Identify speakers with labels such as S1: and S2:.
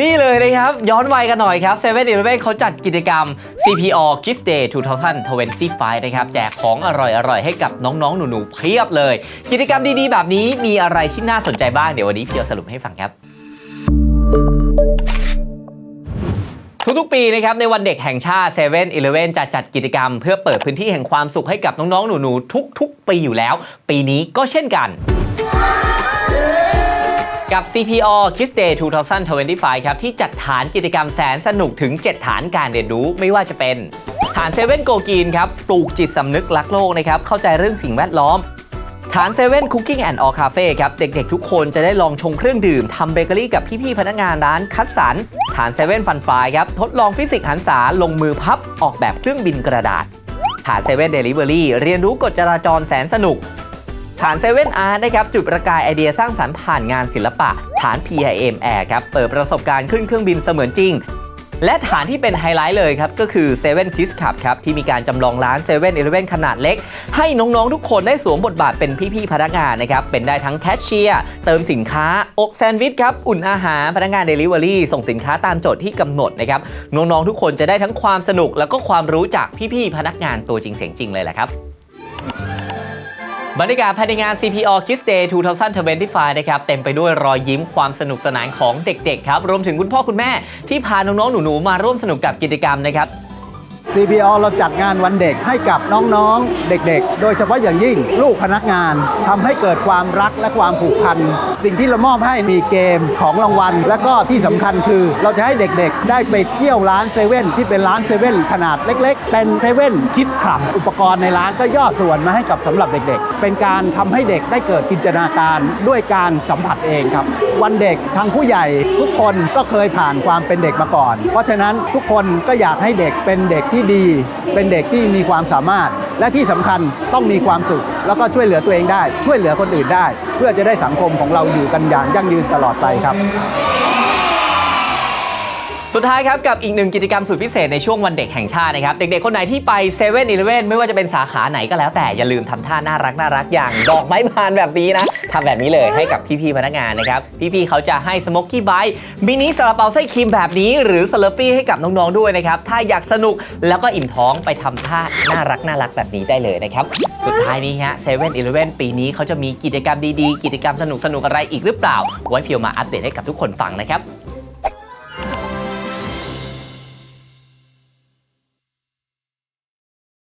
S1: นี่เลยนะครับ ย้อนวัยกันหน่อยครับ7 e เ e ่ e เขาจัดกิจกรรม CPO Kids Day 2025 นะครับ แจกของอร่อยๆ ให้กับน้องๆ หนูๆ เพียบเลย กิจกรรมดีๆ แบบนี้มีอะไรที่น่าสนใจบ้าง เดี๋ยววันนี้เพียวสรุปให้ฟังครับทุกๆ ปีนะครับในวันเด็กแห่งชาติ7 e เ e ่ e จะจัดกิจกรรม เพื่อเปิดพื้นที่แห่งความสุขให้กับน้องๆ หนูๆ ทุก ๆ ปีอยู่แล้ว ปีนี้ก็เช่นกัน กับ CPO Kids Day 2025 ครับ ที่จัดฐานกิจกรรมแสนสนุกถึง 7 ฐานการเรียนรู้ไม่ว่าจะเป็น ฐานเซเว่นโกกีนครับ ปลูกจิตสำนึกรักโลกนะครับ เข้าใจเรื่องสิ่งแวดล้อม ฐานเซเว่นคุกกิ้งแอนด์ออคาเฟ่ครับ เด็กๆ ทุกคนจะได้ลองชงเครื่องดื่มทำเบเกอรี่กับพี่ๆ พนักงานร้านคัดสรรฐานเซเว่นฟันฟายครับ ทดลองฟิสิกส์หันษาลงมือพับออกแบบเครื่องบินกระดาษ ฐานเซเว่นเดลิเวอรี่เรียนรู้กฎจราจรแสนสนุก ฐาน 7 Art นะครับจุดประกายไอเดียสร้างสรรค์ผ่านงานศิลปะ ฐาน PIM Air ครับเปิดประสบการณ์ขึ้นเครื่องบินเสมือนจริง และฐานที่เป็นไฮไลท์เลยครับ ก็คือ7 Kids Club ครับ ที่มีการจำลองร้าน7 e เ e ่ e ขนาดเล็ก ให้น้อง ๆ ทุกคนได้สวมบทบาทเป็นพี่ ๆ พนักงานนะครับ เป็นได้ทั้งแคชเชียร์ เติมสินค้า อบแซนด์วิชครับ อุ่นอาหาร พนักงานเดลิเวอรี่ส่งสินค้าตามโจทย์ที่กำหนดนะครับน้องๆทุกคนจะได้ทั้งความสนุกแล้วก็ความรู้จากพี่ๆพนักงานตัวจริงเสียงจริงเลยแหละครับ บรรยากาศภายในงาน CPO Kids Day 2025 นะครับ เต็มไปด้วยรอยยิ้มความสนุกสนานของเด็กๆ ครับ รวมถึงคุณพ่อคุณแม่ที่พาน้องๆ หนูๆ มาร่วมสนุกกับกิจกรรมนะครับ
S2: CPO เราจัดงานวันเด็กให้กับน้องๆ เด็กๆ โดยเฉพาะอย่างยิ่งลูกพนักงานทำให้เกิดความรักและความผูกพัน สิ่งที่เรามอบให้มีเกมของรางวัล และก็ที่สำคัญคือเราจะให้เด็กๆ ได้ไปเที่ยวร้านเซเว่นที่เป็นร้านเซเว่นขนาดเล็กๆ เป็นเซเว่นคิดคลับ อุปกรณ์ในร้านก็ย่อส่วนมาให้กับสำหรับเด็กๆ เป็นการทำให้เด็กได้เกิดจินตนาการด้วยการสัมผัสเองครับ วันเด็กทางผู้ใหญ่ทุกคนก็เคยผ่านความเป็นเด็กมาก่อน เพราะฉะนั้นทุกคนก็อยากให้เด็กเป็นเด็กที่ดี เป็นเด็กที่มีความสามารถ และที่สำคัญต้องมีความสุข แล้วก็ช่วยเหลือตัวเองได้ ช่วยเหลือคนอื่นได้ เพื่อจะได้สังคมของเราอยู่กันอย่างยั่งยืนตลอดไปครับ
S1: สุดท้ายครับกับอีกหนึ่งกิจกรรมสุดพิเศษในช่วงวันเด็กแห่งชาตินะครับ เด็กๆ คนไหนที่ไป7 e เ e ่ e อไม่ว่าจะเป็นสาขาไหนก็แล้วแต่อย่าลืมทำท่าน่ารักน่ารักอย่างดอกไม้บานแบบนี้นะทำแบบนี้เลยให้กับพี่ๆพนักงานนะครับ พี่ๆเขาจะให้สโมกกี้ไบต์มินิซาลาเปาไส้ครีมแบบนี้ หรือสลอปี้ให้กับน้องๆด้วยนะครับถ้าอยากสนุกแล้วก็อิ่มท้องไปทำท่าน่ารักน่ารักแบบนี้ได้เลยนะครับสุดท้ายนี้ฮะ7 e เ e ่ e ปีนี้เขาจะมีกิจกรรมดีๆ กิจกรรมสนุกๆอะไรอีกหรือเปล่า ไว้เพียวมาอัปเดตให้กับทุกคนฟังนะครับ